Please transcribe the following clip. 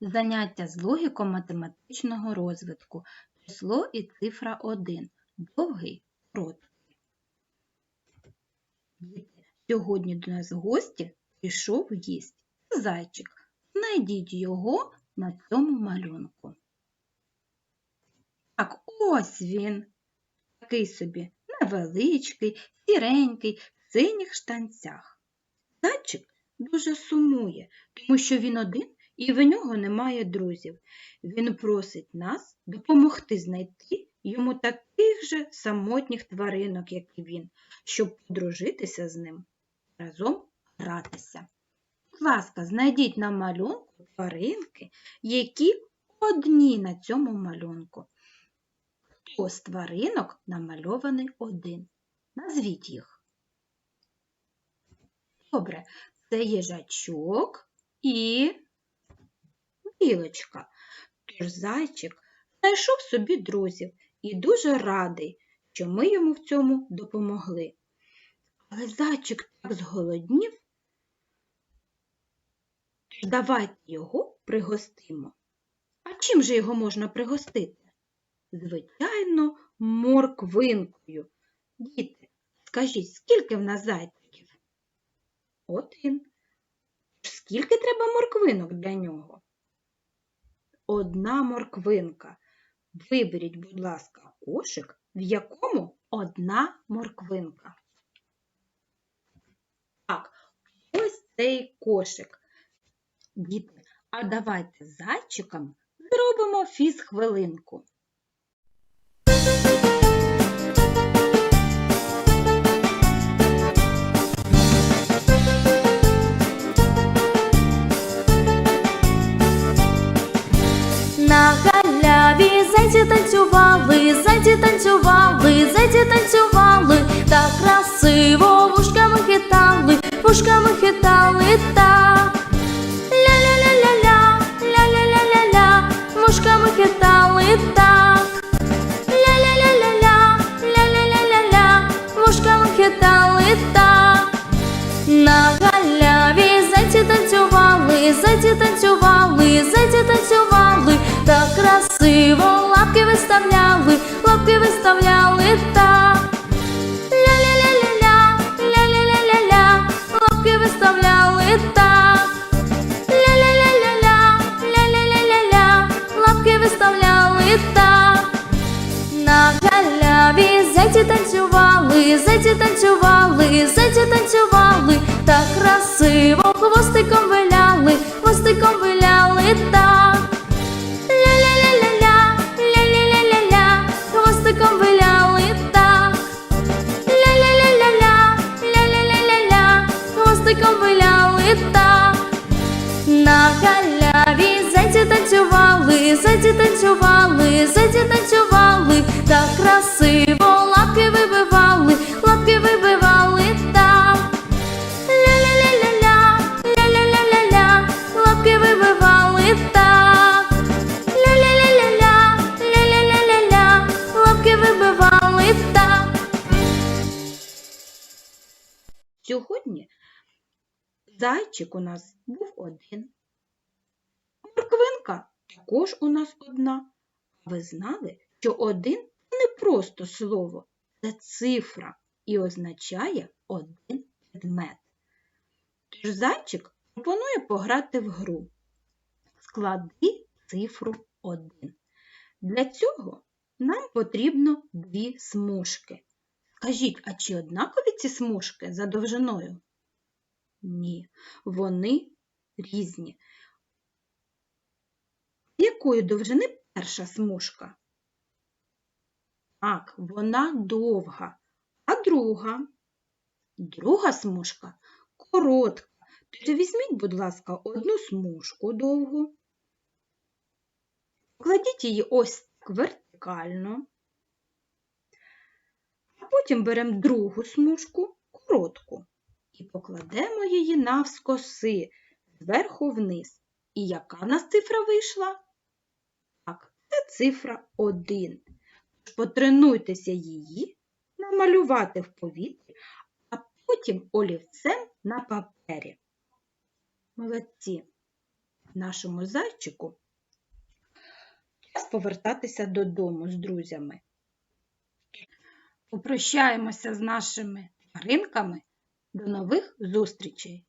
Заняття з логіко-математичного розвитку. Число і цифра 1. Довгий, короткий. Сьогодні до нас в гості прийшов гість. Зайчик. Знайдіть його на цьому малюнку. Так, ось він. Такий собі невеличкий, сіренький, в синіх штанцях. Зайчик дуже сумує, тому що він один і в нього немає друзів. Він просить нас допомогти знайти йому таких же самотніх тваринок, як і він, щоб подружитися з ним, разом гратися. Будь ласка, знайдіть на малюнку тваринки, які одні на цьому малюнку. Хто з тваринок намальований один? Назвіть їх. Добре, це їжачок і білочка. Тож зайчик знайшов собі друзів і дуже радий, що ми йому в цьому допомогли. Але зайчик так зголоднів, давайте його пригостимо. А чим же його можна пригостити? Звичайно, морквинкою. Діти, скажіть, скільки в нас зайчиків? Один. Скільки треба морквинок для нього? Одна морквинка. Виберіть, будь ласка, кошик, в якому одна морквинка. Так, ось цей кошик. Діти, а давайте з зайчиком зробимо фіз-хвилинку. Зайці танцювали, зайці танцювали, так красиво вушками хитали, вушками хитали танцювали, танцювали, зайці танцювали, так красиво хвостиком виляли, хвостиком виляли так. Ля-ля-ля-ля-ля, ля-ля-ля-ля-ля, хвостиком так. Ля-ля-ля-ля-ля, ля-ля-ля-ля-ля, хвостиком виляли так. На галяві зайці танцювали, зайці танцювали, зайці танцювали, Сьогодні зайчик у нас був один. Морквинка також у нас одна. Ви знали, що один не просто слово, це цифра і означає один предмет. Тож зайчик пропонує пограти в гру. Склади цифру 1. Для цього нам потрібно дві смужки. Скажіть, а чи однакові ці смужки за довжиною? Ні, вони різні. Якої довжини перша смужка? Так, вона довга. А друга? Друга смужка коротка. Тож візьміть, будь ласка, одну смужку довгу. Кладіть її ось так вертикально. А потім беремо другу смужку коротку і покладемо її навскоси зверху вниз. І яка в нас цифра вийшла? Так, це цифра 1. Тож потренуйтеся її намалювати в повітрі, а потім олівцем на папері. Молодці! нашому зайчику час повертатися додому з друзями. Попрощаємося з нашими тваринками. До нових зустрічей!